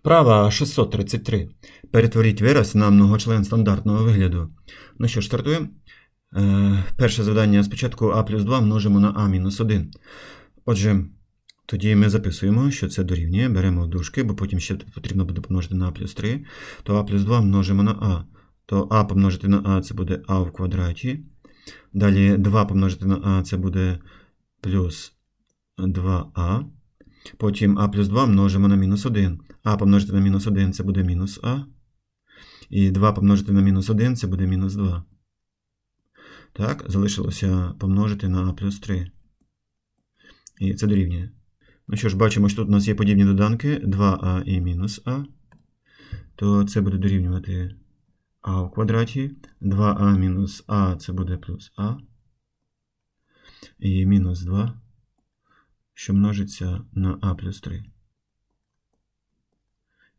Вправа 633. Перетворіть вираз на многочлен стандартного вигляду. Ну що ж, стартуємо. Е, перше завдання спочатку а плюс 2 множимо на а мінус 1. Отже, тоді ми записуємо, що це дорівнює, беремо дужки, бо потім ще потрібно буде помножити на а плюс 3. То а плюс 2 множимо на а. То а помножити на а це буде а в квадраті. Далі 2 помножити на а це буде плюс 2а. Потім а плюс 2 множимо на мінус 1. А помножити на мінус 1 це буде мінус а. І 2 помножити на мінус 1 це буде мінус 2. Так, залишилося помножити на а плюс 3. І це дорівнює. Ну що ж, бачимо, що тут у нас є подібні доданки 2а і мінус а. То це буде дорівнювати а в квадраті. 2а мінус а це буде плюс а. І мінус 2 що множиться на а плюс 3.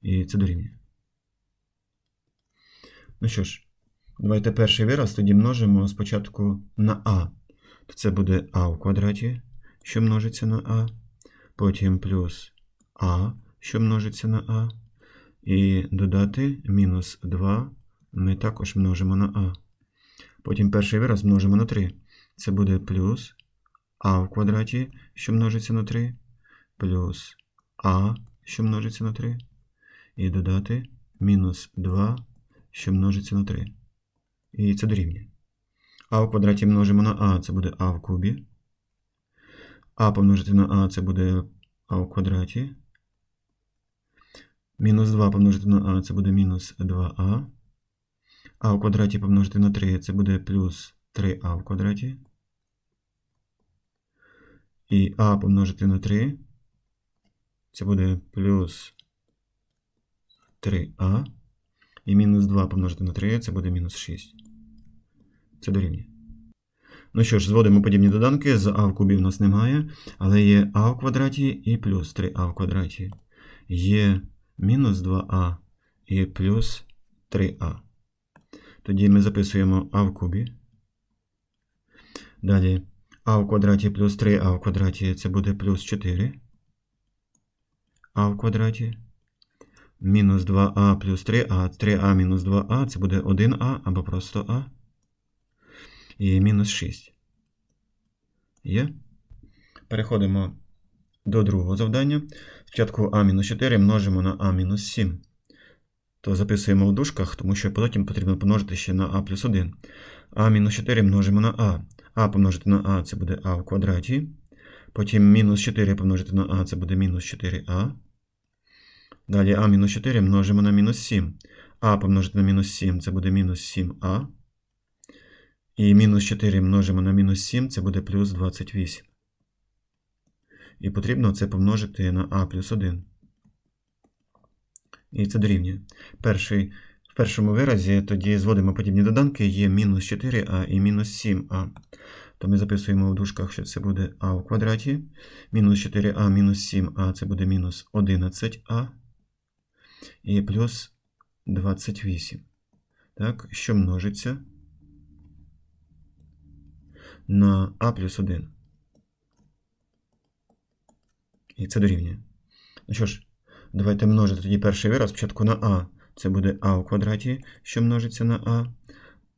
І це дорівнює. Ну що ж, давайте перший вираз тоді множимо спочатку на а. То це буде а в квадраті, що множиться на а. Потім плюс а, що множиться на а. І додати мінус 2 ми також множимо на а. Потім перший вираз множимо на 3. Це буде плюс а в квадраті, що множиться на 3, плюс а, що множиться на 3, і додати мінус 2, що множиться на 3. І це дорівнює. А в квадраті множимо на а, це буде а в кубі. А помножити на а це буде а в квадраті. Мінус 2 помножити на а це буде мінус 2а. А в квадраті помножити на 3 це буде плюс 3а в квадраті. І а помножити на 3. Це буде плюс 3а. І мінус 2 помножити на 3 це буде мінус 6. Це дорівнює. Ну що ж, зводимо подібні доданки. З а в кубі в нас немає, але є а в квадраті і плюс 3а в квадраті. Є мінус 2а і плюс 3а. Тоді ми записуємо а в кубі. Далі а в квадраті плюс 3а в квадраті це буде плюс 4. А в квадраті. Мінус 2а плюс 3а. 3а мінус 2а це буде 1а або просто а. І мінус 6. Є. Переходимо до другого завдання. Спочатку а мінус 4 множимо на а мінус 7. То записуємо в дужках, тому що потім потрібно помножити ще на а плюс 1. А мінус 4 множимо на а. А помножити на а це буде а в квадраті. Потім мінус 4 помножити на а це буде мінус 4а. Далі а мінус 4 множимо на мінус 7. А помножити на мінус 7 це буде мінус 7а. І мінус 4 множимо на мінус 7 це буде плюс 28. І потрібно це помножити на а плюс 1. І це дорівнює. Перший, в першому виразі тоді зводимо подібні доданки, є мінус 4а і мінус 7а. То ми записуємо в дужках, що це буде а у квадраті. Мінус 4а мінус 7а це буде мінус 11а. І плюс 28. Так, що множиться на а плюс 1. І це дорівнює. Ну що ж, давайте множити тоді перший вираз спочатку на а. Це буде а у квадраті, що множиться на а.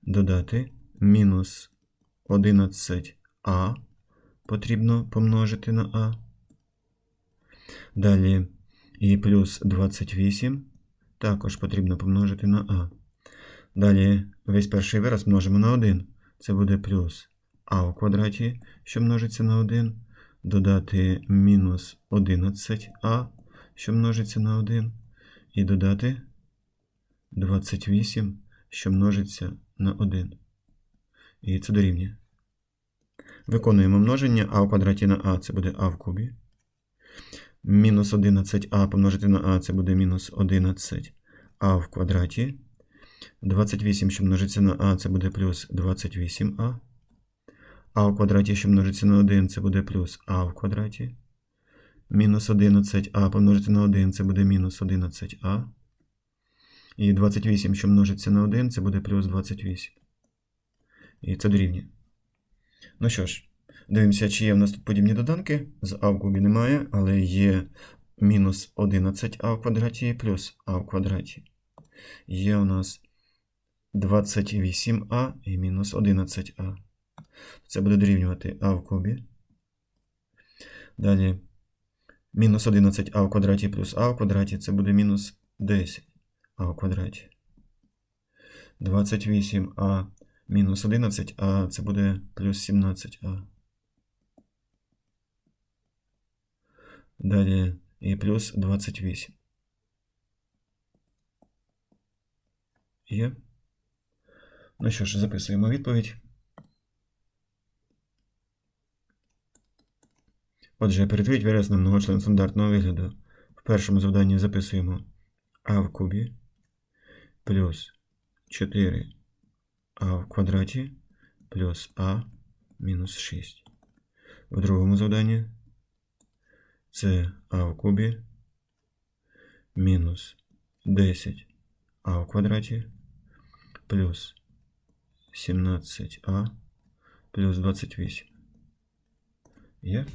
Додати мінус 11а потрібно помножити на а. Далі і плюс 28 також потрібно помножити на а. Далі весь перший вираз множимо на 1. Це буде плюс а у квадраті, що множиться на 1. Додати мінус 11а, що множиться на 1. І додати 28, що множиться на 1. І це дорівнює. Виконуємо множення а в квадраті на а це буде а в кубі. Мінус 11а помножити на а це буде мінус 11 а в квадраті. 28, що множиться на а, це буде плюс 28а. А в квадраті, що множиться на 1, це буде плюс а в квадраті. Мінус 11а помножити на 1, це буде мінус 11а. І 28, що множиться на 1, це буде плюс 28. І це дорівнює. Ну що ж, дивимося, чи є в нас тут подібні доданки. З А в кубі немає, але є мінус 11а в квадраті плюс а в квадраті. Є у нас 28а і мінус 11а. Це буде дорівнювати а в кубі. Далі мінус 11а в квадраті плюс а в квадраті це буде мінус 10а в квадраті. 28а мінус 11а це буде плюс 17а. Далі і плюс 28. Є. Ну що ж, записуємо відповідь. Отже, перетворіть вираз на многочлен стандартного вигляду. В першому завданні записуємо а в кубі плюс 4а в квадраті плюс а мінус 6. В другому завданні це а в кубі мінус 10 а в квадраті плюс 17а плюс 28. Є?